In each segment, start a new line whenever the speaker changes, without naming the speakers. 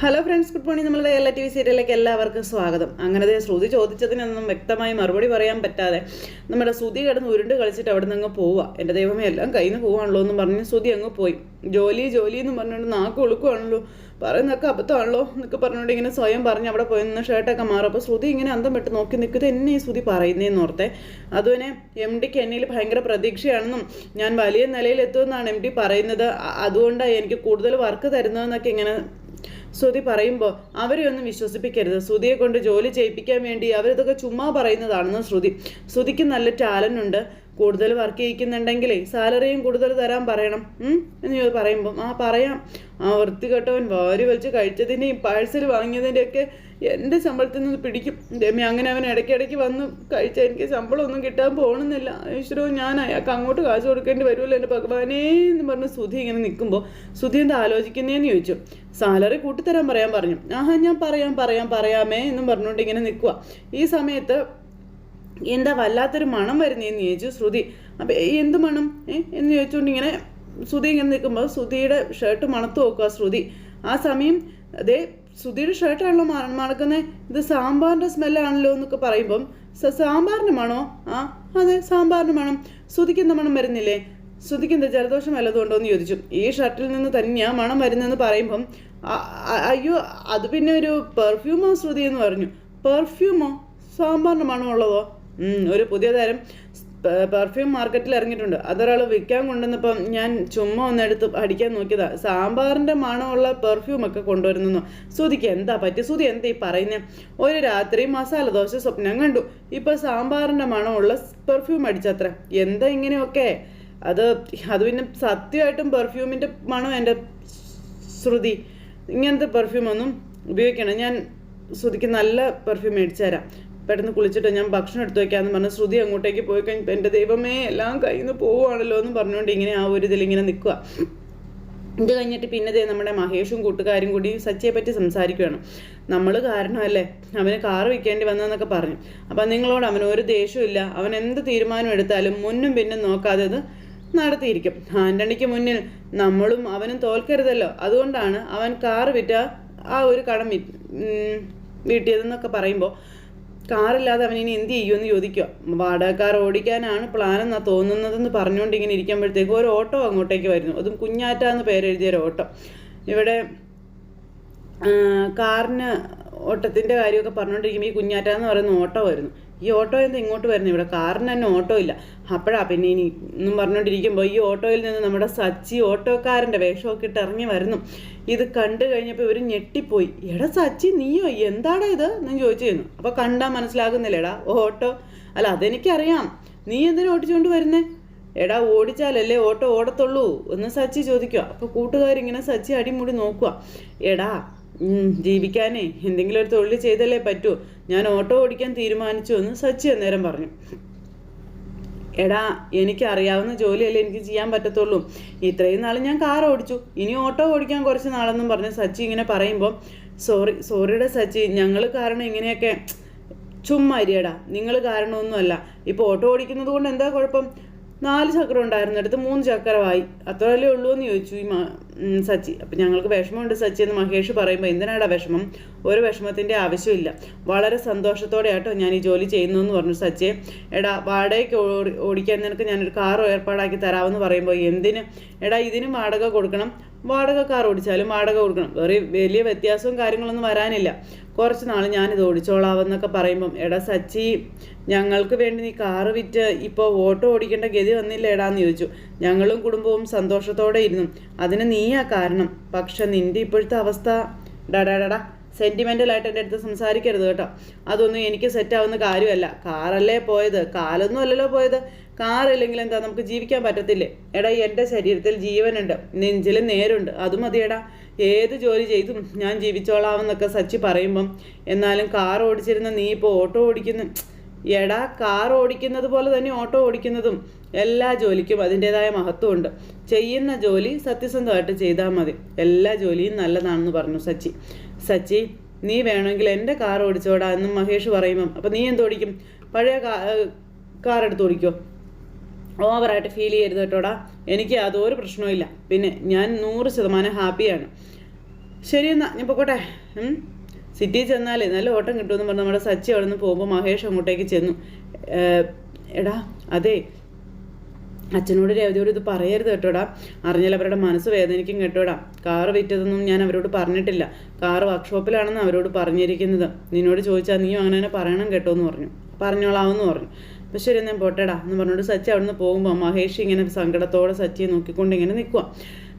Hello friends good morning നമ്മളുടെ എല്ലാ T V സീരിയലിലേക്ക് എല്ലാവർക്കും സ്വാഗതം. അങ്ങനെ ശ്രുതി ചോദിച്ചതിനൊന്നും വ്യക്തമായി മറുപടി പറയാൻ പറ്റാതെ നമ്മുടെ ശ്രുതി കിടന്ന് ഉരുണ്ട് കളിച്ചിട്ട് അവിടെ നിന്ന് അങ്ങ് പോവുക. എന്റെ ദൈവമേ എല്ലാം കയ്യിൽ നിന്ന് പോവാണല്ലോ എന്ന് പറഞ്ഞ് ശ്രുതി അങ്ങ് പോയി. ജോലി ജോലി എന്ന് പറഞ്ഞുകൊണ്ട് നാക്ക് ഒളുക്കുവാണല്ലോ. പറയുന്നൊക്കെ അബദ്ധമാണല്ലോ എന്നൊക്കെ പറഞ്ഞുകൊണ്ട് ഇങ്ങനെ സ്വയം പറഞ്ഞ് അവിടെ പോയി നിന്ന് ഷർട്ടൊക്കെ മാറും. അപ്പോൾ ശ്രുതി ഇങ്ങനെ അന്തം വിട്ട് നോക്കി നിൽക്കുന്നത് എന്നെ ഈ ശ്രുതി പറയുന്നതെന്ന് ഓർത്തെ. അതുപോലെ എം ഡിക്ക് എന്നിൽ ഭയങ്കര പ്രതീക്ഷയാണെന്നും ഞാൻ വലിയ നിലയിൽ എത്തുമെന്നാണ് എം ഡി പറയുന്നത് അതുകൊണ്ടാണ് എനിക്ക് കൂടുതൽ വർക്ക് തരുന്നതെന്നൊക്കെ ഇങ്ങനെ ശ്രുതി പറയുമ്പോൾ അവരെ ഒന്നും വിശ്വസിപ്പിക്കരുത്. ശ്രുതിയെ കൊണ്ട് ജോലി ചെയ്യിപ്പിക്കാൻ വേണ്ടി അവരിതൊക്കെ ചുമ്മാ പറയുന്നതാണെന്ന് ശ്രുതി. ശ്രുതിക്ക് നല്ല ടാലന്റ് ഉണ്ട്. കൂടുതൽ വർക്ക് ചെയ്യിക്കുന്നുണ്ടെങ്കിലേ സാലറിയും കൂടുതൽ തരാൻ പറയണം. എന്ന് പറയുമ്പം ആ പറയാം. ആ വൃത്തി കെട്ടവൻ വാരി വലിച്ച് കഴിച്ചതിന്റെയും പാഴ്സൽ വാങ്ങിയതിന്റെയൊക്കെ എന്റെ ശമ്പളത്തിൽ നിന്ന് പിടിക്കും. രമ്യ അങ്ങനെ അവൻ ഇടയ്ക്കിടയ്ക്ക് വന്ന് കഴിച്ചാൽ എനിക്ക് ശമ്പളമൊന്നും കിട്ടാൻ പോകണമെന്നില്ല ഈശ്വരോ ഞാൻ അയാൾക്ക് അങ്ങോട്ട് കാശ് കൊടുക്കേണ്ടി വരുമല്ലോ എന്റെ ഭഗവാനേ എന്ന് പറഞ്ഞ് സുധി ഇങ്ങനെ നിൽക്കുമ്പോൾ സുധി എന്താ ആലോചിക്കുന്നതെന്ന് ചോദിച്ചു. സാലറി കൂട്ടിത്തരാൻ പറയാൻ പറഞ്ഞു. ആഹാ ഞാൻ പറയാം പറയാം പറയാമേ എന്നും പറഞ്ഞുകൊണ്ട് ഇങ്ങനെ നിൽക്കുക ഈ സമയത്ത് എന്താ വല്ലാത്തൊരു മണം വരുന്നതെന്ന് ചോദിച്ചു ശ്രുതി. അപ്പം എന്ത് മണം? എന്ന് ചോദിച്ചുകൊണ്ട് ഇങ്ങനെ ശ്രുതി ഇങ്ങനെ നിൽക്കുമ്പോൾ ശ്രുതിയുടെ ഷർട്ട് മണത്ത് നോക്കുക ശ്രുതി. ആ സമയം അതേ ശ്രുതിയുടെ ഷർട്ടാണല്ലോ മണ മണക്കുന്നത് ഇത് സാമ്പാറിന്റെ സ്മെല്ലാണല്ലോ എന്നൊക്കെ പറയുമ്പം "സ- സാമ്പാറിന്റെ മണോ? ആ അതെ സാമ്പാറിന്റെ മണം. ശ്രുതിക്ക് എന്താ മണം വരുന്നില്ലേ? ശ്രുതിക്ക് എന്താ ജലദോഷം വല്ലതുകൊണ്ടോ എന്ന് ചോദിച്ചു. ഈ ഷർട്ടിൽ നിന്ന് തന്നെയാണ് മണം വരുന്നതെന്ന് പറയുമ്പം "അ- അ- അയ്യോ അത് പിന്നെ ഒരു പെർഫ്യൂമോ ശ്രുതി എന്ന് പറഞ്ഞു. പെർഫ്യൂമോ സാമ്പാറിന്റെ മണമുള്ളതോ? ഒരു പുതിയ തരം പെർഫ്യൂം മാർക്കറ്റിൽ ഇറങ്ങിയിട്ടുണ്ട്. അതൊരാൾ വിൽക്കാൻ കൊണ്ടുവന്നപ്പം ഞാൻ ചുമ്മാ ഒന്ന് എടുത്ത് അടിക്കാൻ നോക്കിയതാ. സാമ്പാറിന്റെ മണമുള്ള പെർഫ്യൂം ഒക്കെ കൊണ്ടുവരുന്നു സുതിക്ക് എന്താ പറ്റി സുതി എന്താ ഈ പറയുന്നത് ഒരു രാത്രി മസാല ദോശ സ്വപ്നം കണ്ടു. ഇപ്പം സാമ്പാറിന്റെ മണമുള്ള പെർഫ്യൂം അടിച്ചത്ര. എന്താ ഇങ്ങനെയൊക്കെ? അത് അത് പിന്നെ സത്യമായിട്ടും പെർഫ്യൂമിന്റെ മണം എന്റെ ശ്രുതി. ഇങ്ങനത്തെ പെർഫ്യൂമൊന്നും ഉപയോഗിക്കണം ഞാൻ ശ്രുതിക്ക് നല്ല പെർഫ്യൂം മേടിച്ചു തരാം. പെട്ടെന്ന് കുളിച്ചിട്ട് ഞാൻ ഭക്ഷണം എടുത്തു വയ്ക്കാമെന്ന് പറഞ്ഞ് ശ്രുതി അങ്ങോട്ടേക്ക് പോയി കഴിഞ്ഞപ്പോൾ എന്റെ ദൈവമേ എല്ലാം കയ്യിൽ നിന്ന് പോവുകയാണല്ലോ എന്ന് പറഞ്ഞുകൊണ്ട് ഇങ്ങനെ ആ ഒരു ഇതിലിങ്ങനെ നിൽക്കുക ഇത് കഴിഞ്ഞിട്ട് പിന്നെ ദേ നമ്മുടെ മഹേഷും കൂട്ടുകാരും കൂടി സച്ചിയെ പറ്റി സംസാരിക്കുകയാണ് നമ്മൾ കാരണമല്ലേ? അവന് കാറ് വിൽക്കേണ്ടി വന്നതെന്നൊക്കെ പറഞ്ഞു. അപ്പം നിങ്ങളോട് അവന് ഒരു ദേഷ്യമില്ല അവൻ എന്ത് തീരുമാനം എടുത്താലും മുന്നും പിന്നും നോക്കാതെ അത് നടത്തിയിരിക്കും. ആന്റണിക്ക് മുന്നിൽ നമ്മളും അവനും തോൽക്കരുതല്ലോ. അതുകൊണ്ടാണ് അവൻ കാറ് വിറ്റ ആ ഒരു കടം വീട്ടിയതെന്നൊക്കെ പറയുമ്പോൾ കാറില്ലാതെ അവൻ ഇനി എന്ത് ചെയ്യുമെന്ന് ചോദിക്കുക. വാടക കാർ ഓടിക്കാനാണ് എന്നാ തോന്നുന്നതെന്ന് പറഞ്ഞുകൊണ്ട് ഇങ്ങനെ ഇരിക്കുമ്പോഴത്തേക്ക് ഒരു ഓട്ടോ അങ്ങോട്ടേക്ക് വരുന്നു. അതും കുഞ്ഞാറ്റ എന്ന് പേരെഴുതിയ ഒരു ഓട്ടോ. ഇവിടെ കാറിന് ഓട്ടത്തിന്റെ കാര്യമൊക്കെ പറഞ്ഞുകൊണ്ടിരിക്കുമ്പോൾ ഈ കുഞ്ഞാറ്റ എന്ന് പറയുന്ന ഓട്ടോ വരുന്നു. ഈ ഓട്ടോ എന്താ ഇങ്ങോട്ട് വരുന്നു ഇവിടെ കാറിന് തന്നെ ഓട്ടോ ഇല്ല. അപ്പോഴാ പിന്നെ ഇനി എന്നും പറഞ്ഞുകൊണ്ടിരിക്കുമ്പോൾ ഈ ഓട്ടോയിൽ നിന്ന് നമ്മുടെ സച്ചി ഓട്ടോക്കാരന്റെ വേഷമൊക്കെ ഇട്ട് ഇറങ്ങി വരുന്നു. ഇത് കണ്ടു കഴിഞ്ഞപ്പോൾ ഇവർ ഞെട്ടിപ്പോയി. എടാ സച്ചി നീയോ? എന്താടാ ഇത്? എന്ന് ചോദിച്ചു അപ്പോൾ കണ്ടാൽ മനസ്സിലാകുന്നില്ലേടാ? ഓട്ടോ? അല്ല അതെനിക്കറിയാം. നീ എന്തിനാ ഓടിച്ചുകൊണ്ട് വരുന്നേ? എടാ ഓടിച്ചാലല്ലേ ഓട്ടോ ഓടത്തുള്ളൂ? എന്ന് സച്ചി ചോദിക്കുക അപ്പോൾ കൂട്ടുകാരിങ്ങനെ സച്ചി അടിമുടി നോക്കുക എടാ ജീവിക്കാനേ എന്തെങ്കിലും ഒരു തൊഴിൽ ചെയ്തല്ലേ പറ്റൂ. ഞാൻ ഓട്ടോ ഓടിക്കാൻ തീരുമാനിച്ചു എന്ന് സച്ചി അന്നേരം പറഞ്ഞു. എടാ എനിക്ക് അറിയാവുന്ന ജോലിയല്ലേ എനിക്ക് ചെയ്യാൻ പറ്റത്തുള്ളൂ. ഇത്രയും നാൾ ഞാൻ കാർ ഓടിച്ചു. ഇനി ഓട്ടോ ഓടിക്കാൻ കുറച്ച് നാളെന്നും പറഞ്ഞ് സച്ചി ഇങ്ങനെ പറയുമ്പോൾ സോറി സോറിയുടെ സച്ചി ഞങ്ങൾ കാരണം ഇങ്ങനെയൊക്കെ ചുമ്മാ ഇരിയടാ. നിങ്ങൾ കാരണമൊന്നുമല്ല. ഇപ്പോൾ ഓട്ടോ ഓടിക്കുന്നത് കൊണ്ട് എന്താ കുഴപ്പം? നാല് ചക്രം ഉണ്ടായിരുന്നിടത്ത് മൂന്ന് ചക്രമായി. അത്രയല്ലേ ഉള്ളൂ എന്ന് ചോദിച്ചു ഈ സച്ചി. അപ്പം ഞങ്ങൾക്ക് വിഷമമുണ്ട് സച്ചി എന്ന് മഹേഷ് പറയുമ്പോൾ എന്തിനാടാ വിഷമം? ഒരു വിഷമത്തിന്റെ ആവശ്യമില്ല. വളരെ സന്തോഷത്തോടെ ആട്ടോ ഞാൻ ഈ ജോലി ചെയ്യുന്നു എന്ന് പറഞ്ഞു സച്ചിയെ. എടാ വാടകയ്ക്ക് ഓടി ഓടിക്കാൻ നിനക്ക് ഞാനൊരു കാർ ഏർപ്പാടാക്കി തരാമെന്ന് പറയുമ്പോൾ എന്തിന്? എടാ ഇതിനും വാടക കൊടുക്കണം. വാടക കാർ ഓടിച്ചാലും വാടക കൊടുക്കണം. വേറെ വലിയ വ്യത്യാസവും കാര്യങ്ങളൊന്നും വരാനില്ല. കുറച്ച് നാൾ ഞാനിത് ഓടിച്ചോളാവെന്നൊക്കെ പറയുമ്പം എടാ സച്ചി ഞങ്ങൾക്ക് വേണ്ടി നീ കാറ് വിറ്റ് ഇപ്പോൾ ഓട്ടോ ഓടിക്കേണ്ട ഗതി വന്നില്ല എടാന്ന് ചോദിച്ചു. ഞങ്ങളും കുടുംബവും സന്തോഷത്തോടെ ഇരുന്നു അതിന് നീയാ കാരണം. പക്ഷെ നിന്റെ ഇപ്പോഴത്തെ അവസ്ഥ ഡടാ സെന്റിമെന്റലായിട്ട് എന്റെ അടുത്ത് സംസാരിക്കരുത് കേട്ടോ. അതൊന്നും എനിക്ക് സെറ്റാവുന്ന കാര്യമല്ല. കാറല്ലേ പോയത്? കാലൊന്നും അല്ലല്ലോ പോയത്. കാറില്ലെങ്കിൽ എന്താ നമുക്ക് ജീവിക്കാൻ പറ്റത്തില്ലേ? എടാ എന്റെ ശരീരത്തിൽ ജീവനുണ്ട്. നെഞ്ചിൽ നേരുണ്ട്. അത് മതിയെടാ. ഏത് ജോലി ചെയ്തും ഞാൻ ജീവിച്ചോളാമെന്നൊക്കെ സച്ചി പറയുമ്പം എന്നാലും കാർ ഓടിച്ചിരുന്ന നീ ഇപ്പോൾ ഓട്ടോ ഓടിക്കുന്നു. എടാ കാർ ഓടിക്കുന്നത് പോലെ തന്നെ ഓട്ടോ ഓടിക്കുന്നതും. എല്ലാ ജോലിക്കും അതിന്റെതായ മഹത്വമുണ്ട്. ചെയ്യുന്ന ജോലി സത്യസന്ധമായിട്ട് ചെയ്താൽ മതി. എല്ലാ ജോലിയും നല്ലതാണെന്ന് പറഞ്ഞു സച്ചി. സച്ചി നീ വേണമെങ്കിൽ എന്റെ കാർ ഓടിച്ചോടാ എന്നും മഹേഷ് പറയുമ്പം അപ്പം നീ എന്തോടിക്കും പഴയ കാർ എടുത്ത് ഓടിക്കോ. ഓവറായിട്ട് ഫീൽ ചെയ്യരുത് കേട്ടോടാ. എനിക്ക് അതൊരു പ്രശ്നവും പിന്നെ ഞാൻ നൂറ് ശതമാനം ഹാപ്പിയാണ്. ശരി എന്നാ ഞാൻ പൊക്കോട്ടെ. സിറ്റിയിൽ ചെന്നാലേ നല്ല ഓട്ടം കിട്ടുമെന്ന് പറഞ്ഞ് നമ്മുടെ സച്ചി അവിടെ നിന്ന് പോകുമ്പോൾ മഹേഷ് അങ്ങോട്ടേക്ക് ചെന്നു. എടാ അതെ അച്ഛനോട് രേവതിയോട് ഇത് പറയരുത് കേട്ടോടാ. അറിഞ്ഞാൽ അവരുടെ മനസ്സ് വേദനിക്കും കേട്ടോടാ. കാറ് വിറ്റതൊന്നും ഞാൻ അവരോട് പറഞ്ഞിട്ടില്ല. കാറ് വർക്ക്ഷോപ്പിലാണെന്ന് അവരോട് പറഞ്ഞിരിക്കുന്നത്. നിന്നോട് ചോദിച്ചാൽ നീയും അങ്ങനെ തന്നെ പറയണം കേട്ടോ എന്ന് പറഞ്ഞു. പറഞ്ഞോളാവെന്ന് പറഞ്ഞു. അപ്പം ശരി ഞാൻ പോട്ടേടാ. എന്ന് പറഞ്ഞോട് സച്ചി അവിടെ നിന്ന് പോകുമ്പോൾ മഹേഷ് ഇങ്ങനെ സങ്കടത്തോടെ സച്ചിയെ നോക്കിക്കൊണ്ട് ഇങ്ങനെ നിൽക്കുക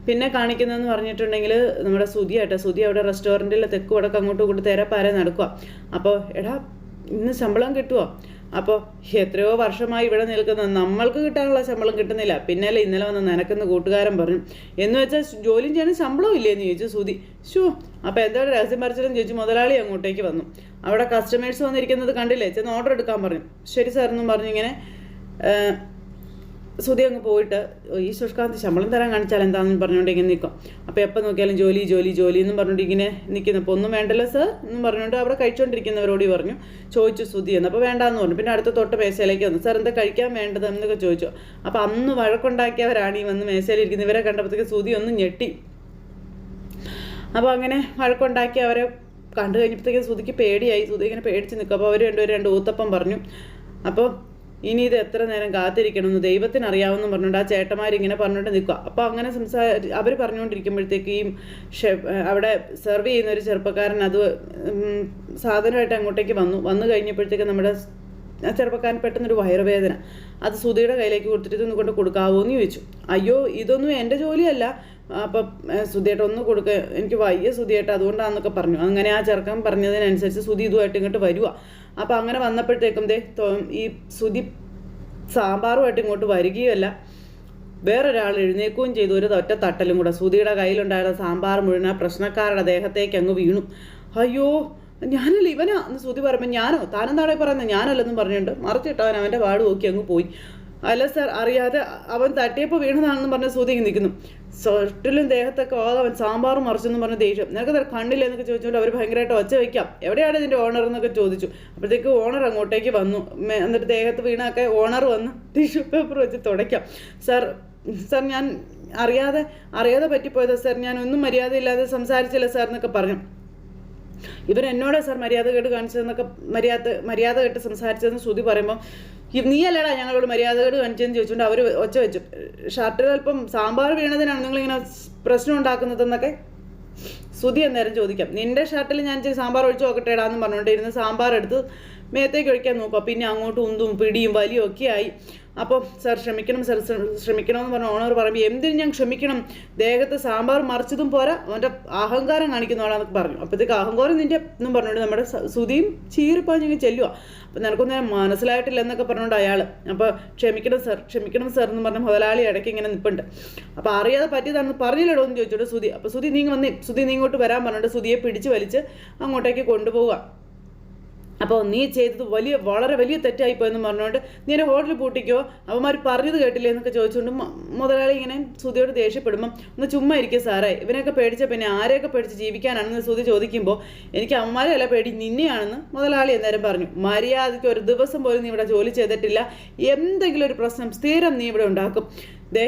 പിന്നെ കാണിക്കുന്നതെന്ന് പറഞ്ഞിട്ടുണ്ടെങ്കിൽ നമ്മുടെ സുധി ആട്ടെ സുധി അവിടെ റെസ്റ്റോറന്റിൽ തെക്ക് വടക്ക് അങ്ങോട്ടും ഇങ്ങോട്ട് പാരെ നടക്കുക അപ്പോൾ എടാ ഇന്ന് ശമ്പളം കിട്ടുമോ അപ്പോൾ എത്രയോ വർഷമായി ഇവിടെ നിൽക്കുന്ന നമ്മൾക്ക് കിട്ടാനുള്ള ശമ്പളം കിട്ടുന്നില്ല. പിന്നല്ലേ ഇന്നലെ വന്ന് നനക്കുന്ന കൂട്ടുകാരൻ പറഞ്ഞു എന്ന് വെച്ചാൽ ജോലിയും ചെയ്യാൻ ശമ്പളം ഇല്ലേന്ന് ചോദിച്ചു സുതി ഷോ അപ്പോൾ എന്താ രഹസ്യം പറിച്ചിട്ടും ചോദിച്ചു മുതലാളി അങ്ങോട്ടേക്ക് വന്നു. അവിടെ കസ്റ്റമേഴ്സ് വന്നിരിക്കുന്നത് കണ്ടില്ലേ? ചെന്ന് ഓർഡർ എടുക്കാൻ പറഞ്ഞു. ശരി സാർ എന്നും പറഞ്ഞു ഇങ്ങനെ സുധി അങ്ങ് പോയിട്ട് "ഓ, ഈ ശുഷ്കാന്ത് ശമ്പളം തരാൻ കാണിച്ചാൽ എന്താണെന്ന് പറഞ്ഞുകൊണ്ട് ഇങ്ങനെ നിൽക്കും. അപ്പോൾ എപ്പോൾ നോക്കിയാലും ജോലി ജോലി ജോലി എന്നും പറഞ്ഞുകൊണ്ട് ഇങ്ങനെ നിൽക്കുന്നു. അപ്പോൾ ഒന്നും വേണ്ടല്ലോ സർ? എന്നും പറഞ്ഞുകൊണ്ട് അവിടെ കഴിച്ചുകൊണ്ടിരിക്കുന്നവരോട് പറഞ്ഞു ചോദിച്ചു സുധി എന്ന്. അപ്പോൾ വേണ്ടാന്ന് പറഞ്ഞു. പിന്നെ അടുത്ത തൊട്ട് മേശയിലേക്ക് വന്നു. സാർ എന്താ കഴിക്കാൻ വേണ്ടത്? എന്നൊക്കെ ചോദിച്ചു. അപ്പോൾ അന്ന് വഴക്കുണ്ടാക്കിയവരാണ് ഈ വന്ന് മേശയിലിരിക്കുന്നത്. ഇവരെ കണ്ടപ്പോഴത്തേക്ക് സുധി ഒന്ന് ഞെട്ടി. അപ്പോൾ അങ്ങനെ വഴക്കുണ്ടാക്കി അവരെ കണ്ടു കഴിഞ്ഞപ്പോഴത്തേക്കും സുധിക്ക് പേടിയായി. സുധി ഇങ്ങനെ പേടിച്ച് നിൽക്കും. അപ്പോൾ അവർ രണ്ടുപേരും രണ്ട് ഊത്തപ്പം പറഞ്ഞു. അപ്പോൾ ഇനി ഇത് എത്ര നേരം കാത്തിരിക്കണമെന്ന് ദൈവത്തിന് അറിയാമെന്ന് പറഞ്ഞുകൊണ്ട് ആ ചേട്ടന്മാരിങ്ങനെ പറഞ്ഞുകൊണ്ട് നിൽക്കുക. അപ്പോൾ അങ്ങനെ സംസാരി അവർ പറഞ്ഞുകൊണ്ടിരിക്കുമ്പോഴത്തേക്ക് ഈ അവിടെ സെർവ് ചെയ്യുന്ന ഒരു ചെറുപ്പക്കാരൻ അത് സാധനമായിട്ട് അങ്ങോട്ടേക്ക് വന്നു. വന്നു കഴിഞ്ഞപ്പോഴത്തേക്ക് നമ്മുടെ ആ ചെറുപ്പക്കാരൻ പെട്ടെന്നൊരു വയറുവേദന. അത് സുധിയുടെ കയ്യിലേക്ക് കൊടുത്തിട്ട് ഇതൊന്നും കൊണ്ട് കൊടുക്കാവോ എന്ന് ചോദിച്ചു. അയ്യോ ഇതൊന്നും എന്റെ ജോലിയല്ല. അപ്പം സുധിയേട്ട ഒന്ന് കൊടുക്ക. എനിക്ക് വയ്യ സുധിയേട്ട അതുകൊണ്ടാണെന്നൊക്കെ പറഞ്ഞു. അങ്ങനെ ആ ചെറുക്കൻ പറഞ്ഞതിനനുസരിച്ച് സുധി ഇതുമായിട്ട് ഇങ്ങോട്ട് വരുക അപ്പം അങ്ങനെ വന്നപ്പോഴത്തേക്കും ദേ ഈ സുധി സാമ്പാറുമായിട്ട് ഇങ്ങോട്ട് വരികയല്ല വേറൊരാൾ എഴുന്നേക്കുകയും ചെയ്തു. ഒരു ഒറ്റ തട്ടലും കൂടെ. സുധിയുടെ കയ്യിലുണ്ടായിരുന്ന സാമ്പാർ മുഴുവൻ ആ പ്രശ്നക്കാരുടെ ദേഹത്തേക്ക് അങ്ങ് വീണു. അയ്യോ ഞാനല്ല ഇവനാ? എന്ന് സുധി പറയുമ്പോൾ ഞാനോ? താനെന്താണോ പറയുന്നത് ഞാനല്ലെന്നും പറഞ്ഞിട്ടുണ്ട് മറിച്ചിട്ടവൻ അവന്റെ പാട് നോക്കി അങ്ങ് പോയി. അല്ല സാർ അറിയാതെ അവൻ തട്ടിയപ്പോൾ വീണതാണെന്ന് പറഞ്ഞ് സൂതിക്ക് നിൽക്കുന്നു. ഷർട്ടിലും ദേഹത്തൊക്കെ ആകെ അവൻ സാമ്പാർ മറിച്ചെന്ന് പറഞ്ഞ ദേഷ്യം. നിനക്ക് കണ്ടില്ല എന്നൊക്കെ ചോദിച്ചുകൊണ്ട് അവർ ഭയങ്കരമായിട്ട് ഒച്ച വയ്ക്കാം എവിടെയാണ് ഇതിന്റെ ഓണർ എന്നൊക്കെ ചോദിച്ചു. അപ്പോഴത്തേക്ക് ഓണർ അങ്ങോട്ടേക്ക് വന്നു. എന്നിട്ട് ദേഹത്ത് വീണൊക്കെ ഓണർ വന്ന് ടിഷ്യൂ പേപ്പർ വെച്ച് തുടയ്ക്കാം. സാർ സാർ ഞാൻ അറിയാതെ അറിയാതെ പറ്റിപ്പോയതാ സാർ. ഞാൻ ഒന്നും മര്യാദയില്ലാതെ സംസാരിച്ചില്ല സാർ എന്നൊക്കെ പറഞ്ഞു. ഇവൻ എന്നോട് സാർ മര്യാദ കേട്ട് കാണിച്ചതെന്നൊക്കെ മര്യാദ മര്യാദ കേട്ട് സംസാരിച്ചതെന്ന് ശ്രുതി പറയുമ്പോൾ നീ അല്ലടാ ഞങ്ങളോട് മര്യാദ കേട്ട് കാണിച്ചതെന്ന് ചോദിച്ചുകൊണ്ട് അവർ ഒച്ച വെച്ചു. ഷർട്ടിൽ അല്പം സാമ്പാർ വീണതിനാണ് നിങ്ങളിങ്ങനെ പ്രശ്നം ഉണ്ടാക്കുന്നതെന്നൊക്കെ ശ്രുതി അന്നേരം ചോദിക്കാം. നിന്റെ ഷർട്ടിൽ ഞാൻ സാമ്പാർ ഒഴിച്ച് നോക്കട്ടെടാ എന്ന് പറഞ്ഞുകൊണ്ടിരുന്ന് സാമ്പാർ എടുത്ത് മേത്തേക്ക് ഒഴിക്കാൻ നോക്കുക. പിന്നെ അങ്ങോട്ടും ഉന്തും പിടിയും വലിയും ഒക്കെ ആയി. അപ്പോൾ സാർ ക്ഷമിക്കണം സാർ ശ്രമിക്കണം എന്ന് പറഞ്ഞ ഓണർ പറയുമ്പോൾ എന്തിനും ഞാൻ ക്ഷമിക്കണം? ദേഹത്ത് സാമ്പാർ മറിച്ചതും പോരാ. അവന്റെ അഹങ്കാരം കാണിക്കുന്നവളാന്നൊക്കെ പറഞ്ഞു. അപ്പോഴത്തേക്ക് അഹങ്കാരം നിന്റെ എന്നും പറഞ്ഞുകൊണ്ട് നമ്മുടെ സുതിയും ചീറിപ്പാഞ്ഞ് ചെല്ലുക അപ്പം നിനക്കൊന്നും മനസ്സിലായിട്ടില്ല എന്നൊക്കെ പറഞ്ഞുകൊണ്ട് അയാൾ അപ്പോൾ ക്ഷമിക്കണം സാർ ക്ഷമിക്കണം സാർ എന്ന് പറഞ്ഞ മുതലാളി ഇടയ്ക്ക് ഇങ്ങനെ നിൽപ്പുണ്ട് അപ്പോൾ അറിയാതെ പറ്റിയതാണെന്ന് പറഞ്ഞില്ലടോ എന്ന് ചോദിച്ചോട്ട് സുതി അപ്പോൾ സുതി നീ വന്നേ. സുതി നീ ഇങ്ങോട്ട് വരാൻ പറഞ്ഞിട്ട് സുതിയെ പിടിച്ച് വലിച്ച് അങ്ങോട്ടേക്ക് കൊണ്ടുപോവുക. അപ്പോൾ നീ ചെയ്തത് വലിയ വളരെ വലിയ തെറ്റായി പോയെന്ന് പറഞ്ഞുകൊണ്ട് നീ എന്നെ ഹോട്ടലിൽ പൂട്ടിക്കോ? അവന്മാർ പറഞ്ഞത് കേട്ടില്ലേ എന്നൊക്കെ ചോദിച്ചുകൊണ്ട് മുതലാളി ഇങ്ങനെ സുധിയോട് ദേഷ്യപ്പെടുമ്പം ഒന്ന് ചുമ്മാ ഇരിക്കുക സാറേ ഇവനെയൊക്കെ പേടിച്ച പിന്നെ ആരെയൊക്കെ പേടിച്ച് ജീവിക്കാനാണെന്ന് സുധി ചോദിക്കുമ്പോൾ എനിക്ക് അവന്മാരെ അല്ല പേടി നിന്നെയാണെന്ന് മുതലാളി എന്നേരം പറഞ്ഞു. മര്യാദയ്ക്ക് ഒരു ദിവസം പോലും നീ ഇവിടെ ജോലി ചെയ്തിട്ടില്ല. എന്തെങ്കിലും ഒരു പ്രശ്നം സ്ഥിരം നീ ഇവിടെ ഉണ്ടാക്കും. ദേ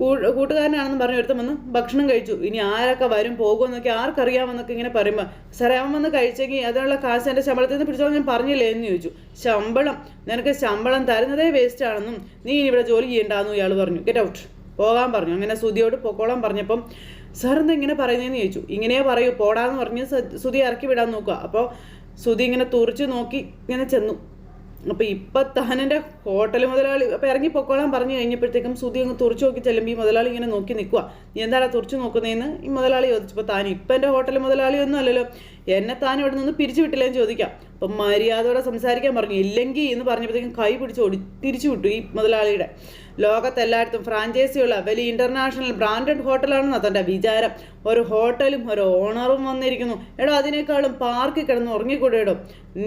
കൂട്ടുകാരനാണെന്ന് പറഞ്ഞ് ഒരുത്തം വന്ന് ഭക്ഷണം കഴിച്ചു. ഇനി ആരൊക്കെ വരും പോകുമെന്നൊക്കെ ആർക്കറിയാമെന്നൊക്കെ ഇങ്ങനെ പറയുമ്പോൾ സാറേ അവൻ വന്ന് കഴിച്ചെങ്കിൽ അതിനുള്ള കാശ് എന്റെ ശമ്പളത്തിൽ നിന്ന് പിടിച്ചോളാം ഞാൻ പറഞ്ഞില്ലേ? എന്ന് ചോദിച്ചു. ശമ്പളം? നിനക്ക് ശമ്പളം തരുന്നതേ വേസ്റ്റ് ആണെന്നും നീ ഇനി ഇവിടെ ജോലി ചെയ്യണ്ടെന്നും ഇയാൾ പറഞ്ഞു. ഗെറ്റ് ഔട്ട് പോകാൻ പറഞ്ഞു. അങ്ങനെ സുതിയോട് പൊക്കോളാൻ പറഞ്ഞപ്പം സാർ എന്താ ഇങ്ങനെ പറയുന്നതെന്ന് ചോദിച്ചു. ഇങ്ങനെ പറയൂ പോടാന്ന് പറഞ്ഞ് സുതി ഇറക്കി വിടാൻ നോക്കുക. അപ്പോൾ സുതി ഇങ്ങനെ തുറിച്ച് നോക്കി ഇങ്ങനെ ചെന്നു. അപ്പോൾ ഇപ്പം തഹനന്റെ ഹോട്ടൽ മുതലാളി അപ്പോൾ ഇറങ്ങി പൊക്കോളാൻ പറഞ്ഞു കഴിഞ്ഞപ്പോഴത്തേക്കും സുധി അങ്ങ് തുറച്ചു നോക്കി ചെല്ലുമ്പോൾ ഈ മുതലാളി ഇങ്ങനെ നോക്കി നിൽക്കുക നീ എന്താടാ തുറച്ചു നോക്കുന്നതെന്ന് ഈ മുതലാളി ചോദിച്ചപ്പോൾ താൻ ഇപ്പം എന്റെ ഹോട്ടൽ മുതലാളി ഒന്നും അല്ലല്ലോ. എന്നെ താൻ ഇവിടെ നിന്ന് പിരിച്ചു വിട്ടില്ലെന്ന് ചോദിക്കാം. അപ്പം മര്യാദയോടെ സംസാരിക്കാൻ പറഞ്ഞു. ഇല്ലെങ്കിൽ എന്ന് പറഞ്ഞപ്പോഴത്തേക്കും കൈ പിടിച്ച് തിരിച്ചു വിട്ടു ഈ മുതലാളിയുടെ. ലോകത്തെല്ലായിടത്തും ഫ്രാഞ്ചൈസിയുള്ള വലിയ ഇന്റർനാഷണൽ ബ്രാൻഡഡ് ഹോട്ടലാണെന്നാണ് തന്റെ വിചാരം. ഒരു ഹോട്ടലും ഒരു ഓണറും വന്നിരിക്കുന്നു. എടോ അതിനേക്കാളും പാർക്കിൽ കിടന്ന് ഉറങ്ങിക്കൂടെയോ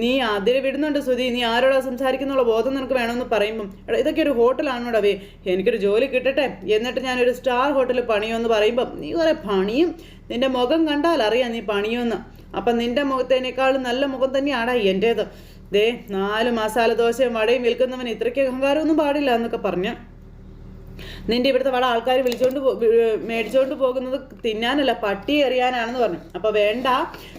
നീ അതിൽ വിടുന്നുണ്ട് സുധി. നീ ആരോടാ സംസാരിക്കുന്നുള്ള ബോധം നിനക്ക് വേണമെന്ന് പറയുമ്പം എടാ ഇതൊക്കെ ഒരു ഹോട്ടലാണോടാ വേ? എനിക്കൊരു ജോലി കിട്ടട്ടെ? എന്നിട്ട് ഞാനൊരു സ്റ്റാർ ഹോട്ടലിൽ പണിയുമെന്ന് പറയുമ്പം നീ കുറേ പണിയും നിന്റെ മുഖം കണ്ടാൽ അറിയാം നീ പണിയുമെന്ന്. അപ്പം നിന്റെ മുഖത്തേനേക്കാളും നല്ല മുഖം തന്നെയാണ് എന്റേത് ദേ നാല് മസാല ദോശയും വടയും വിൽക്കുന്നവന് ഇത്രയ്ക്ക് അഹങ്കാരമൊന്നും പാടില്ല എന്നൊക്കെ പറഞ്ഞ് നിന്റെ ഇവിടുത്തെ വട ആൾക്കാർ വിളിച്ചോണ്ട് മേടിച്ചോണ്ട് പോകുന്നത് തിന്നാനല്ല പട്ടി എറിയാനാണെന്ന് പറഞ്ഞു. അപ്പൊ വേണ്ട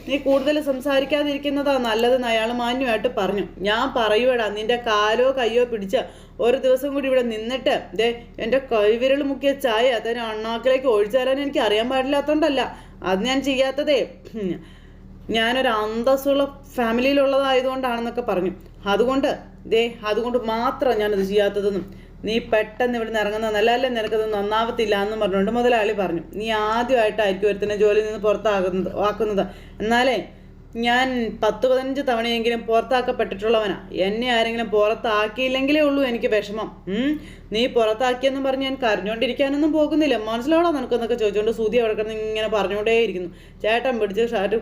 നീ കൂടുതൽ സംസാരിക്കാതിരിക്കുന്നതാ നല്ലതെന്ന് അയാൾ മാന്യമായിട്ട് പറഞ്ഞു. ഞാൻ പറയുവേടാ നിന്റെ കാലോ കയ്യോ പിടിച്ച ഒരു ദിവസം കൂടി ഇവിടെ നിന്നിട്ട് ദേ എന്റെ കൈവിരൽ മുക്കിയ ചായ അതിന് അണ്ണാക്കിലേക്ക് ഒഴിച്ചാലാൻ എനിക്ക് അറിയാൻ പാടില്ലാത്തോണ്ടല്ല. അത് ഞാൻ ചെയ്യാത്തതേ. ഞാനൊരു അന്തസ്സുള്ള ഫാമിലിയിലുള്ളതായതുകൊണ്ടാണെന്നൊക്കെ പറഞ്ഞു. അതുകൊണ്ട് ദേ അതുകൊണ്ട് മാത്രം ഞാനത് ചെയ്യാത്തതെന്നും നീ പെട്ടെന്ന് ഇവിടുന്ന് ഇറങ്ങുന്ന നല്ലല്ലേ നിനക്കത് നന്നാവത്തില്ല എന്ന് പറഞ്ഞുകൊണ്ട് മുതലാളി പറഞ്ഞു. നീ ആദ്യമായിട്ടായിരിക്കും ഒരുത്തനെ ജോലിയിൽ നിന്ന് പുറത്താകുന്നത് ആക്കുന്നത്. എന്നാലേ ഞാൻ പത്ത് പതിനഞ്ച് തവണയെങ്കിലും പുറത്താക്കപ്പെട്ടിട്ടുള്ളവനാ. എന്നെ ആരെങ്കിലും പുറത്താക്കിയില്ലെങ്കിലേ ഉള്ളൂ എനിക്ക് വിഷമം. നീ പുറത്താക്കിയെന്നും പറഞ്ഞ് ഞാൻ കരഞ്ഞോണ്ടിരിക്കാനൊന്നും പോകുന്നില്ല. മനസ്സിലാവണോ നിനക്കെന്നൊക്കെ ചോദിച്ചുകൊണ്ട് സൂതി അവിടെ കിടന്ന് ഇങ്ങനെ പറഞ്ഞുകൊണ്ടേയിരിക്കുന്നു. ചേട്ടൻ പിടിച്ച് ഷാറ്റ്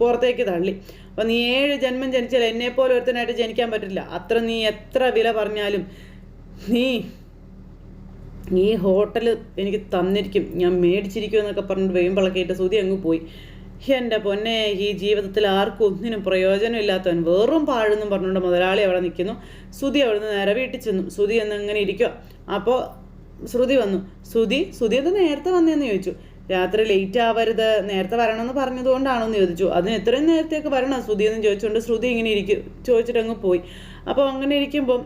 പുറത്തേക്ക് തള്ളി. അപ്പം നീ ഏഴ് ജന്മം ജനിച്ചാൽ എന്നെപ്പോലെ ഒരുത്തനായിട്ട് ജനിക്കാൻ പറ്റില്ല. അത്ര നീ എത്ര വില പറഞ്ഞാലും നീ ഈ ഹോട്ടൽ എനിക്ക് തന്നിരിക്കും. ഞാൻ മേടിച്ചിരിക്കും എന്നൊക്കെ പറഞ്ഞിട്ട് വെയും പിളക്കിയിട്ട് സുതി അങ്ങ് പോയി. എന്റെ പൊന്നെ ഈ ജീവിതത്തിൽ ആർക്കും ഒന്നിനും പ്രയോജനമില്ലാത്തവൻ വെറും പാഴെന്നും പറഞ്ഞുകൊണ്ട് മുതലാളി അവിടെ നിൽക്കുന്നു. സുതി അവിടുന്ന് നേരെ വീട്ടിൽ ചെന്നു. സുതി എന്ന് അങ്ങനെ ഇരിക്കുക അപ്പോൾ ശ്രുതി വന്നു. സുതി സുതി അത് നേരത്തെ വന്നതെന്ന് ചോദിച്ചു. രാത്രി ലേറ്റ് ആവരുത് നേരത്തെ വരണമെന്ന് പറഞ്ഞതുകൊണ്ടാണെന്ന് ചോദിച്ചു. അതിന് എത്രയും നേരത്തേക്ക് വരണം? സുതി എന്ന് ചോദിച്ചുകൊണ്ട് ശ്രുതി ഇങ്ങനെ ഇരിക്കും ചോദിച്ചിട്ട് അങ്ങ് പോയി. അപ്പോൾ അങ്ങനെ ഇരിക്കുമ്പം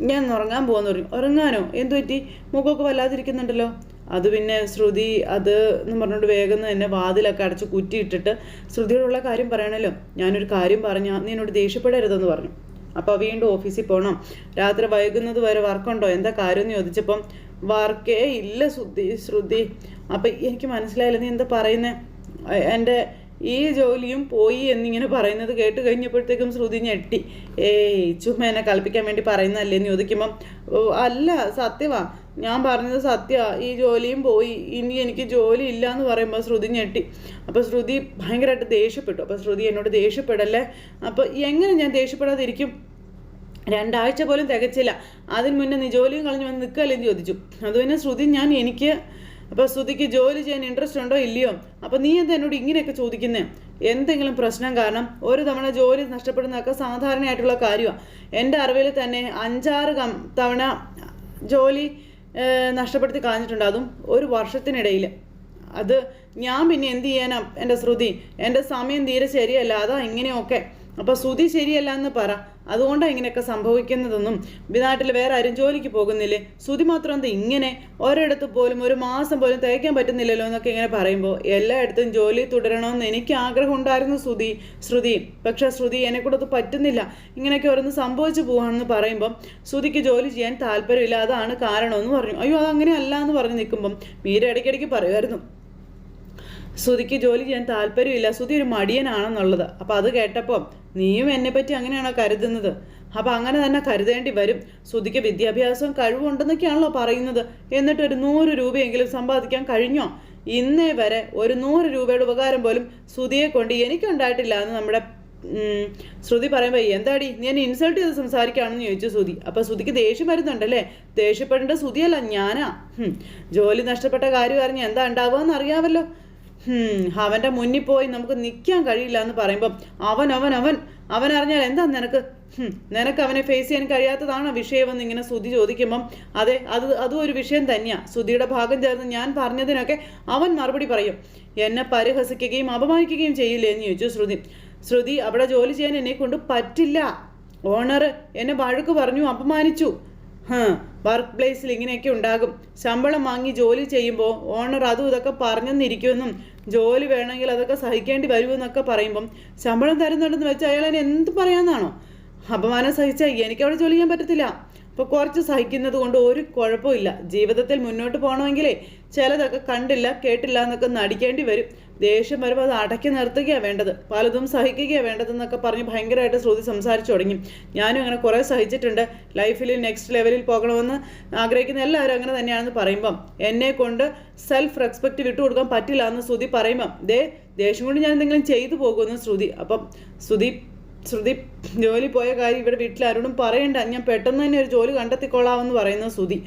ഞാൻ ഉറങ്ങാൻ പോകുന്നു പറഞ്ഞു. ഉറങ്ങാനോ? എന്തു പറ്റി? മുഖമൊക്കെ വല്ലാതിരിക്കുന്നുണ്ടല്ലോ? അത് പിന്നെ ശ്രുതി അത് എന്ന് പറഞ്ഞുകൊണ്ട് വേഗം തന്നെ വാതിലൊക്കെ അടച്ച് കുറ്റിയിട്ടിട്ട് ശ്രുതിയോടുള്ള കാര്യം പറയണല്ലോ. ഞാനൊരു കാര്യം പറഞ്ഞാൽ നീ എന്നോട് ദേഷ്യപ്പെടരുതെന്ന് പറഞ്ഞു. അപ്പോൾ വീണ്ടും ഓഫീസിൽ പോകണം രാത്രി വൈകുന്നത് വരെ വർക്കുണ്ടോ? എന്താ കാര്യം എന്ന് ചോദിച്ചപ്പം വർക്കേ ഇല്ല ശ്രുതി ശ്രുതി. അപ്പം എനിക്ക് മനസ്സിലായില്ല. നീ എന്താ പറയുന്നത് എന്റെ ഈ ജോലിയും പോയി എന്നിങ്ങനെ പറയുന്നത് കേട്ട് കഴിഞ്ഞപ്പോഴത്തേക്കും ശ്രുതി ഞെട്ടി. ഏയ് ചുമ്മാ എന്നെ കളിപ്പിക്കാൻ വേണ്ടി പറയുന്നതല്ലേ എന്ന് ചോദിക്കുമ്പം അല്ല സത്യവാ. ഞാൻ പറഞ്ഞത് സത്യ. ഈ ജോലിയും പോയി. ഇനി എനിക്ക് ജോലി ഇല്ല എന്ന് പറയുമ്പോൾ ശ്രുതി ഞെട്ടി. അപ്പോൾ ശ്രുതി ഭയങ്കരമായിട്ട് ദേഷ്യപ്പെട്ടു. അപ്പോൾ ശ്രുതി എന്നോട് ദേഷ്യപ്പെടല്ലേ? അപ്പോൾ എങ്ങനെ ഞാൻ ദേഷ്യപ്പെടാതിരിക്കും? രണ്ടാഴ്ച പോലും തികച്ചില്ല. അതിന് മുന്നേ നീ ജോലിയും കളഞ്ഞു വന്ന് എന്ന് ചോദിച്ചു. അതുപിന്നെ ശ്രുതി ഞാൻ എനിക്ക് അപ്പോൾ ശ്രുതിക്ക് ജോലി ചെയ്യാൻ ഇൻട്രസ്റ്റ് ഉണ്ടോ ഇല്ലയോ? അപ്പോൾ നീ എന്താ എന്നോട് ഇങ്ങനെയൊക്കെ ചോദിക്കുന്നേ? എന്തെങ്കിലും പ്രശ്നം കാരണം ഒരു തവണ ജോലി നഷ്ടപ്പെടുന്നതൊക്കെ സാധാരണയായിട്ടുള്ള കാര്യമാണ് എന്റെ അറിവിൽ തന്നെ അഞ്ചാറ് തവണ ജോലി നഷ്ടപ്പെടുത്തി കളഞ്ഞിട്ടുണ്ട്. അതും ഒരു വർഷത്തിനിടയിൽ. അത് ഞാൻ പിന്നെ എന്ത് ചെയ്യാനാ എന്റെ ശ്രുതി? എന്റെ സമയം തീരെ ശരിയല്ല. അതാ ഇങ്ങനെയൊക്കെ. അപ്പോൾ ശ്രുതി ശരിയല്ല എന്ന് പറ. അതുകൊണ്ടാണ് ഇങ്ങനെയൊക്കെ സംഭവിക്കുന്നതെന്നും നാട്ടിൽ വേറെ ആരും ജോലിക്ക് പോകുന്നില്ലേ? ശ്രുതി മാത്രം എന്താ ഇങ്ങനെ ഒരിടത്ത് പോലും ഒരു മാസം പോലും തയ്ക്കാൻ പറ്റുന്നില്ലല്ലോ എന്നൊക്കെ ഇങ്ങനെ പറയുമ്പോൾ എല്ലായിടത്തും ജോലി തുടരണമെന്ന് എനിക്ക് ആഗ്രഹം ഉണ്ടായിരുന്നു ശ്രുതി. ശ്രുതി പക്ഷേ ശ്രുതി എന്നെ കൂടെ അത് പറ്റുന്നില്ല. ഇങ്ങനെയൊക്കെ ഓരോന്ന് സംഭവിച്ചു പോവാണെന്ന് പറയുമ്പം ശ്രുതിക്ക് ജോലി ചെയ്യാൻ താല്പര്യമില്ല. അതാണ് കാരണമെന്ന് പറഞ്ഞു. അയ്യോ അതങ്ങനെയല്ല എന്ന് പറഞ്ഞ് നിൽക്കുമ്പം മീര ഇടയ്ക്കിടയ്ക്ക് പറയുമായിരുന്നു. ശ്രുതിക്ക് ജോലി ചെയ്യാൻ താല്പര്യമില്ല. ശ്രുതി ഒരു മടിയനാണെന്നുള്ളത്. അപ്പോൾ അത് കേട്ടപ്പോൾ നീയും എന്നെപ്പറ്റി അങ്ങനെയാണോ കരുതുന്നത്? അപ്പോൾ അങ്ങനെ തന്നെ കരുതേണ്ടി വരും. ശ്രുതിക്ക് വിദ്യാഭ്യാസം കഴിവുണ്ടെന്നൊക്കെയാണല്ലോ പറയുന്നത്. എന്നിട്ട് ഒരു നൂറ് രൂപയെങ്കിലും സമ്പാദിക്കാൻ കഴിഞ്ഞോ? ഇന്നേ വരെ ഒരു നൂറ് രൂപയുടെ ഉപകാരം പോലും ശ്രുതിയെ കൊണ്ട് എനിക്കുണ്ടായിട്ടില്ല എന്ന് നമ്മുടെ ശ്രുതി പറയുമ്പോൾ എന്താടി നീ എന്നെ ഇൻസൾട്ട് ചെയ്ത് സംസാരിക്കുകയാണെന്ന് ചോദിച്ചു ശ്രുതി. അപ്പോൾ ശ്രുതിക്ക് ദേഷ്യം വരുന്നുണ്ടല്ലേ? ദേഷ്യപ്പെടേണ്ട ശ്രുതിയല്ല ഞാനാ. ജോലി നഷ്ടപ്പെട്ട കാര്യം അറിഞ്ഞ് എന്താ ഉണ്ടാവുക അറിയാമല്ലോ ഹും, അവന്റെ മുന്നിൽ പോയി നമുക്ക് നിൽക്കാൻ കഴിയില്ല എന്ന് പറയുമ്പം അവൻ അവൻ അവൻ അവൻ അറിഞ്ഞാൽ എന്താ നിനക്ക്? നിനക്ക് അവനെ ഫേസ് ചെയ്യാൻ കഴിയാത്തതാണ് വിഷയമെന്ന് ഇങ്ങനെ ശ്രുതി ചോദിക്കുമ്പം? അതെ അത് അതും ഒരു വിഷയം തന്നെയാ. ശ്രുതിയുടെ ഭാഗം ചേർന്ന് ഞാൻ പറഞ്ഞതിനൊക്കെ അവൻ മറുപടി പറയും. എന്നെ പരിഹസിക്കുകയും അപമാനിക്കുകയും ചെയ്യില്ലേ? എന്ന് ചോദിച്ചു ശ്രുതി. ശ്രുതി അവിടെ ജോലി ചെയ്യാൻ എന്നെ കൊണ്ട് പറ്റില്ല. ഓണർ എന്നെ വഴക്ക് പറഞ്ഞു അപമാനിച്ചു. വർക്ക് പ്ലേസിൽ ഇങ്ങനെയൊക്കെ ഉണ്ടാകും. ശമ്പളം വാങ്ങി ജോലി ചെയ്യുമ്പോൾ ഓണർ അതും ഇതൊക്കെ പറഞ്ഞെന്നിരിക്കുമെന്നും ജോലി വേണമെങ്കിൽ അതൊക്കെ സഹിക്കേണ്ടി വരുമെന്നൊക്കെ പറയുമ്പം ശമ്പളം തരുന്നുണ്ടെന്ന് വെച്ചാൽ അയാൾ എന്നെ എന്ത് പറയാമെന്നാണോ അപമാനം സഹിച്ചാൽ എനിക്കവിടെ ജോലി ചെയ്യാൻ പറ്റത്തില്ല. അപ്പോൾ കുറച്ച് സഹിക്കുന്നത് കൊണ്ട് ഒരു കുഴപ്പമില്ല. ജീവിതത്തിൽ മുന്നോട്ട് പോകണമെങ്കിലേ ചിലതൊക്കെ കണ്ടില്ല കേട്ടില്ല എന്നൊക്കെ നടിക്കേണ്ടി വരും. ദേഷ്യം വരുമ്പോൾ അത് അടക്കി നിർത്തുകയാണ് വേണ്ടത്. പലതും സഹിക്കുകയാണ് വേണ്ടതെന്നൊക്കെ പറഞ്ഞ് ഭയങ്കരമായിട്ട് ശ്രുതി സംസാരിച്ചു തുടങ്ങി. ഞാനും അങ്ങനെ കുറേ സഹിച്ചിട്ടുണ്ട്. ലൈഫിൽ നെക്സ്റ്റ് ലെവലിൽ പോകണമെന്ന് ആഗ്രഹിക്കുന്ന എല്ലാവരും അങ്ങനെ തന്നെയാണെന്ന് പറയുമ്പം എന്നെ കൊണ്ട് സെൽഫ് റെസ്പെക്റ്റ് വിട്ടുകൊടുക്കാൻ പറ്റില്ല എന്ന് ശ്രുതി പറയുമ്പം ദേ ദേഷ്യം കൊണ്ട് ഞാൻ എന്തെങ്കിലും ചെയ്തു പോകുമെന്ന് ശ്രുതി. അപ്പം ശ്രുതി ശ്രുതി ജോലി പോയ കാര്യം ഇവിടെ വീട്ടിൽ ആരോടും പറയണ്ട. ഞാൻ പെട്ടെന്ന് തന്നെ ഒരു ജോലി കണ്ടെത്തിക്കൊള്ളാമെന്ന് പറയുന്നു ശ്രുതി.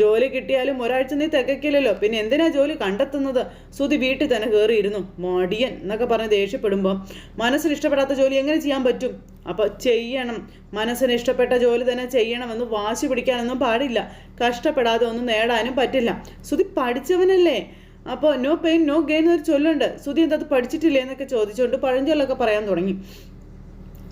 ജോലി കിട്ടിയാലും ഒരാഴ്ച നീ തികക്കില്ലല്ലോ പിന്നെ എന്തിനാ ജോലി കണ്ടെത്തുന്നത്? സുതി വീട്ടിൽ തന്നെ കയറിയിരുന്നു മടിയൻ എന്നൊക്കെ പറഞ്ഞ് ദേഷ്യപ്പെടുമ്പോൾ മനസ്സിന് ഇഷ്ടപ്പെടാത്ത ജോലി എങ്ങനെ ചെയ്യാൻ പറ്റും? അപ്പോൾ ചെയ്യണം. മനസ്സിന് ഇഷ്ടപ്പെട്ട ജോലി തന്നെ ചെയ്യണമെന്ന് വാശി പിടിക്കാനൊന്നും പാടില്ല. കഷ്ടപ്പെടാതെ ഒന്നും നേടാനും പറ്റില്ല. സുതി പഠിച്ചവനല്ലേ? അപ്പോൾ നോ പെയിൻ നോ ഗെയിൻ എന്നൊരു ചൊല്ലുണ്ട്. സുതി എന്താ പഠിച്ചിട്ടില്ലേ എന്നൊക്കെ ചോദിച്ചുകൊണ്ട് പഴഞ്ചൊല്ലൊക്കെ പറയാൻ തുടങ്ങി.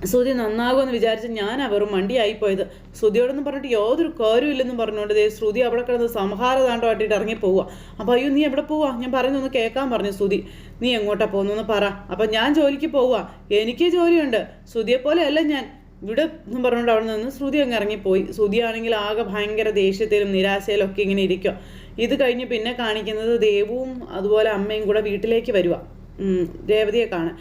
സുധി നന്നാകുമെന്ന് വിചാരിച്ച് ഞാനാ വെറും മണ്ടിയായിപ്പോയത് ശ്രുതിയോടൊന്നും പറഞ്ഞിട്ട് യാതൊരു കാര്യമില്ലെന്നും പറഞ്ഞുകൊണ്ട് ദേ ശ്രുതി അവിടെ കിടന്ന് സംഹാരതാണ്ടമായിട്ട് ഇറങ്ങി പോവുക അപ്പോൾ അയ്യോ നീ എവിടെ പോവാ ഞാൻ പറയുന്നൊന്ന് കേൾക്കാൻ പറഞ്ഞു ശ്രുതി. നീ എങ്ങോട്ടാ പോകുന്നു പറ. അപ്പം ഞാൻ ജോലിക്ക് പോവുക എനിക്ക് ജോലിയുണ്ട്. ശ്രുതിയെ പോലെ അല്ല ഞാൻ. ഇവിടെ എന്നും പറഞ്ഞുകൊണ്ട് അവിടെ നിന്ന് ശ്രുതി അങ്ങ് ഇറങ്ങിപ്പോയി. ശ്രുതി ആണെങ്കിൽ ആകെ ഭയങ്കര ദേഷ്യത്തിലും നിരാശയിലും ഒക്കെ ഇങ്ങനെ ഇരിക്കും ഇത് കഴിഞ്ഞ് പിന്നെ കാണിക്കുന്നത് ദേവും അതുപോലെ അമ്മയും കൂടെ വീട്ടിലേക്ക് വരിക രേവതിയെ കാണാൻ.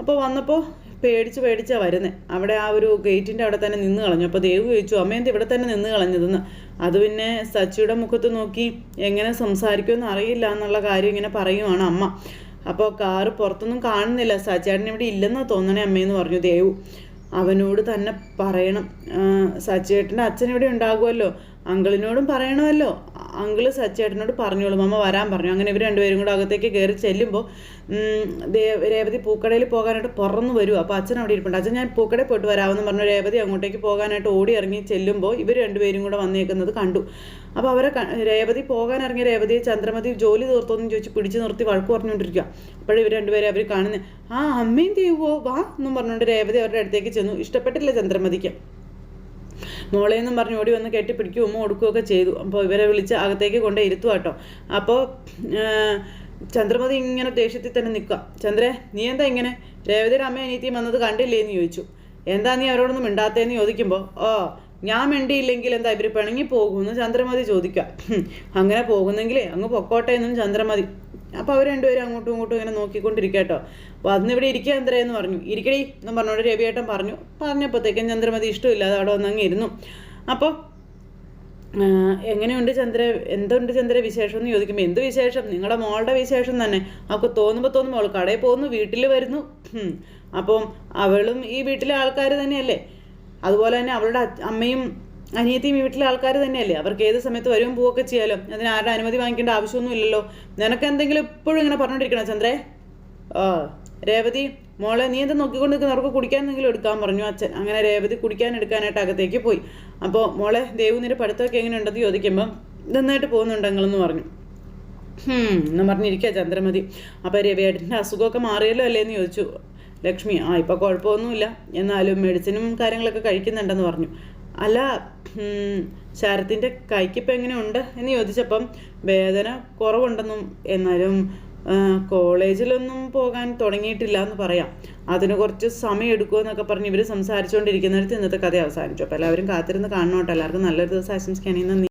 അപ്പോൾ വന്നപ്പോൾ പേടിച്ച് പേടിച്ചാണ് വരുന്നത് അവിടെ ആ ഒരു ഗേറ്റിന്റെ അവിടെ തന്നെ നിന്ന് കളഞ്ഞു. അപ്പോൾ ദേവ് ചോദിച്ചു അമ്മയെന്ത് ഇവിടെ തന്നെ നിന്ന് കളഞ്ഞതെന്ന്? അത് പിന്നെ സച്ചിയുടെ മുഖത്ത് നോക്കി എങ്ങനെ സംസാരിക്കുമെന്ന് അറിയില്ല എന്നുള്ള കാര്യം ഇങ്ങനെ പറയുവാണ് അമ്മ. അപ്പോൾ കാറ് പുറത്തൊന്നും കാണുന്നില്ല. സച്ചേട്ടൻ ഇവിടെ ഇല്ലെന്ന് തോന്നണേ അമ്മയെന്ന് പറഞ്ഞു ദേവു. അവനോട് തന്നെ പറയണം. സച്ചേട്ടന്റെ അച്ഛൻ ഇവിടെ ഉണ്ടാകുമല്ലോ. അങ്കിളിനോടും പറയണമല്ലോ. അങ്കിൾ സച്ചേട്ടനോട് പറഞ്ഞോളും. അമ്മ വരാൻ പറഞ്ഞു. അങ്ങനെ ഇവർ രണ്ടുപേരും കൂടെ അകത്തേക്ക് കയറി ചെല്ലുമ്പോൾ രേവതി പൂക്കടയിൽ പോകാനായിട്ട് പുറന്നു വരും. അപ്പോൾ അച്ഛൻ അവിടെ ഇരിപ്പുണ്ട്. അച്ഛൻ ഞാൻ പൂക്കടയിൽ പോയിട്ട് വരാമെന്ന് പറഞ്ഞു. രേവതി അങ്ങോട്ടേക്ക് പോകാനായിട്ട് ഓടി ഇറങ്ങി ചെല്ലുമ്പോൾ ഇവർ രണ്ടുപേരും കൂടെ വന്നേക്കുന്നത് കണ്ടു. അപ്പോൾ അവരെ രേവതി പോകാനിറങ്ങിയ രേവതിയെ ചന്ദ്രമതി ജോലി തീർത്തോന്നും ചോദിച്ച് പിടിച്ചു നിർത്തി വഴക്ക് പറഞ്ഞുകൊണ്ടിരിക്കുക അപ്പോഴും ഇവർ രണ്ടുപേരെ അവർ കാണുന്നത് ആ അമ്മയും തീവോ വാ എന്നും പറഞ്ഞുകൊണ്ട് രേവതി അവരുടെ അടുത്തേക്ക് ചെന്നു. ഇഷ്ടപ്പെട്ടില്ല ചന്ദ്രമതിക്ക്. മോളെ എന്നും പറഞ്ഞ് ഓടി വന്ന് കെട്ടിപ്പിടിക്കുകയും ഉമ്മ കൊടുക്കുകയൊക്കെ ചെയ്തു. അപ്പോൾ ഇവരെ വിളിച്ച് അകത്തേക്ക് കൊണ്ടേ ഇരുത്തുക കേട്ടോ. അപ്പോൾ ചന്ദ്രമതി ഇങ്ങനെ ദേഷ്യത്തിൽ തന്നെ നിൽക്കുക. ചന്ദ്രേ നീ എന്താ ഇങ്ങനെ? രേവതിയുടെ അമ്മ അനീത്തിയും വന്നത് കണ്ടില്ലേ? എന്ന് ചോദിച്ചു. എന്താ നീ അവരോടൊന്നും മിണ്ടാത്തേന്ന് ചോദിക്കുമ്പോൾ ഓ ഞാൻ മിണ്ടിയില്ലെങ്കിൽ എന്താ ഇവർ പിണങ്ങി പോകുമെന്ന് ചന്ദ്രമതി ചോദിക്കുക. അങ്ങനെ പോകുന്നെങ്കിലേ അങ്ങ് പൊക്കോട്ടെ എന്നും ചന്ദ്രമതി അപ്പോൾ അവർ രണ്ടുപേരും അങ്ങോട്ടും ഇങ്ങോട്ടും ഇങ്ങനെ നോക്കിക്കൊണ്ടിരിക്കുക കേട്ടോ അപ്പോൾ അന്നിവിടെ ഇരിക്കുക എന്തരയെന്ന് പറഞ്ഞു. ഇരിക്കടി എന്ന് പറഞ്ഞോണ്ട് രവിയേട്ടൻ പറഞ്ഞു. പറഞ്ഞപ്പോഴത്തേക്കും ചന്ദ്രമതി ഇഷ്ടമില്ലാതെ അവിടെ വന്നങ്ങ് ഇരുന്നു. അപ്പോൾ എങ്ങനെയുണ്ട് ചന്ദ്ര? എന്തുണ്ട് ചന്ദ്ര വിശേഷം എന്ന് ചോദിക്കുമ്പോൾ എന്ത് വിശേഷം? നിങ്ങളുടെ മോളുടെ വിശേഷം തന്നെ. അവൾക്ക് തോന്നുമ്പോൾ തോന്നുമ്പോൾ അവൾ കടയിൽ പോകുന്നു വീട്ടിൽ വരുന്നു. അപ്പം അവളും ഈ വീട്ടിലെ ആൾക്കാർ തന്നെയല്ലേ? അതുപോലെ തന്നെ അവളുടെ അമ്മയും അനിയത്തിയും വീട്ടിലെ ആൾക്കാർ തന്നെയല്ലേ? അവർക്ക് ഏത് സമയത്ത് വരും പോവുകയൊക്കെ ചെയ്യാലോ? അതിന് ആരുടെ അനുമതി വാങ്ങിക്കേണ്ട ആവശ്യമൊന്നും ഇല്ലല്ലോ. നിനക്ക് എന്തെങ്കിലും ഇപ്പോഴും ഇങ്ങനെ പറഞ്ഞോണ്ടിരിക്കണോ ചന്ദ്രേ? ആ രേവതി മോളെ നീ എന്താ നോക്കിക്കൊണ്ട് നിൽക്കുന്ന? അവർക്ക് കുടിക്കാൻ എന്തെങ്കിലും എടുക്കാൻ പറഞ്ഞു അച്ഛൻ. അങ്ങനെ രേവതി കുടിക്കാൻ എടുക്കാനായിട്ട് അകത്തേക്ക് പോയി. അപ്പോൾ മോളെ ദേവുനിന്റെ പഠിത്തമൊക്കെ എങ്ങനെയുണ്ടെന്ന് ചോദിക്കുമ്പോൾ നന്നായിട്ട് പോകുന്നുണ്ടെങ്കിലെന്ന് പറഞ്ഞു. എന്ന് പറഞ്ഞിരിക്കുക ചന്ദ്രമതി അപ്പോൾ രവിയേട്ടന്റെ അസുഖമൊക്കെ മാറിയല്ലോ അല്ലേ എന്ന് ചോദിച്ചു. ലക്ഷ്മി ആ ഇപ്പോൾ കുഴപ്പമൊന്നുമില്ല. എന്നാലും മെഡിസിനും കാര്യങ്ങളൊക്കെ കഴിക്കുന്നുണ്ടെന്ന് പറഞ്ഞു. അല്ല ശരത്തിന്റെ കൈക്കിപ്പോൾ എങ്ങനെയുണ്ട് എന്ന് ചോദിച്ചപ്പം വേദന കുറവുണ്ടെന്നും എന്നാലും കോളേജിലൊന്നും പോകാൻ തുടങ്ങിയിട്ടില്ല എന്ന് പറയാം. അതിന് കുറച്ച് സമയം എടുക്കുമെന്നൊക്കെ പറഞ്ഞ് ഇവർ സംസാരിച്ചുകൊണ്ടിരിക്കുന്നിടത്ത് ഇന്നത്തെ കഥ അവസാനിച്ചു. അപ്പോൾ എല്ലാവരും കാത്തിരുന്ന് കാണണോട്ടോ. എല്ലാവർക്കും നല്ലൊരു ദിവസം ആശംസിക്കാൻ നന്ദി